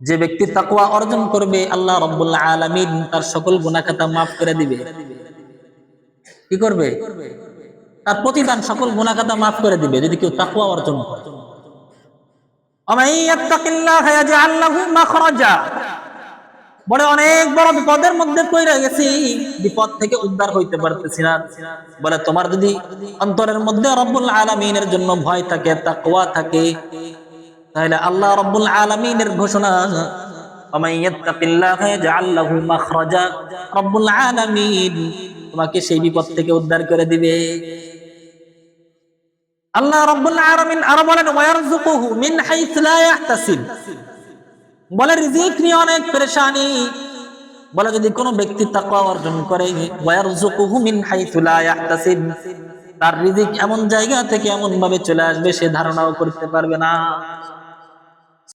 যে ব্যক্তি অর্জন করবে, আল্লাহ তার সকল করে দিবে। কি করবে? তার প্রতিদান সকল গুনাহ খাতা maaf করে দিবে, যদি কেউ তাকওয়া অর্জন করে। বড় অনেক বড় বিপদের মধ্যে কইরা গেছি। বিপদ থেকে উদ্ধার হইতে পারতেছি না। বলে তোমার যদি অন্তরের মধ্যে রব্বুল আলমিনের জন্য ভয় থাকে, তাকওয়া থাকে, তাহলে আল্লাহ রব্বুল আলমিনের ঘোষণা তোমাকে সেই বিপদ থেকে উদ্ধার করে দিবে। আল্লাহ রব্বুল আলমিন আরও বলেন মিন হাইস লা ইয়াহতাসিব। বলে, রিজিক নিয়ে অনেক পেরেশানি। বলে, যদি কোনো ব্যক্তি তাকওয়া অর্জন করে, ওয়ারযুকুহু মিন হাইতু লা ইয়াহতাসিব। তার রিজিক এমন জায়গা থেকে এমন ভাবে চলে আসবে, সে ধারণাও করতে পারবে না।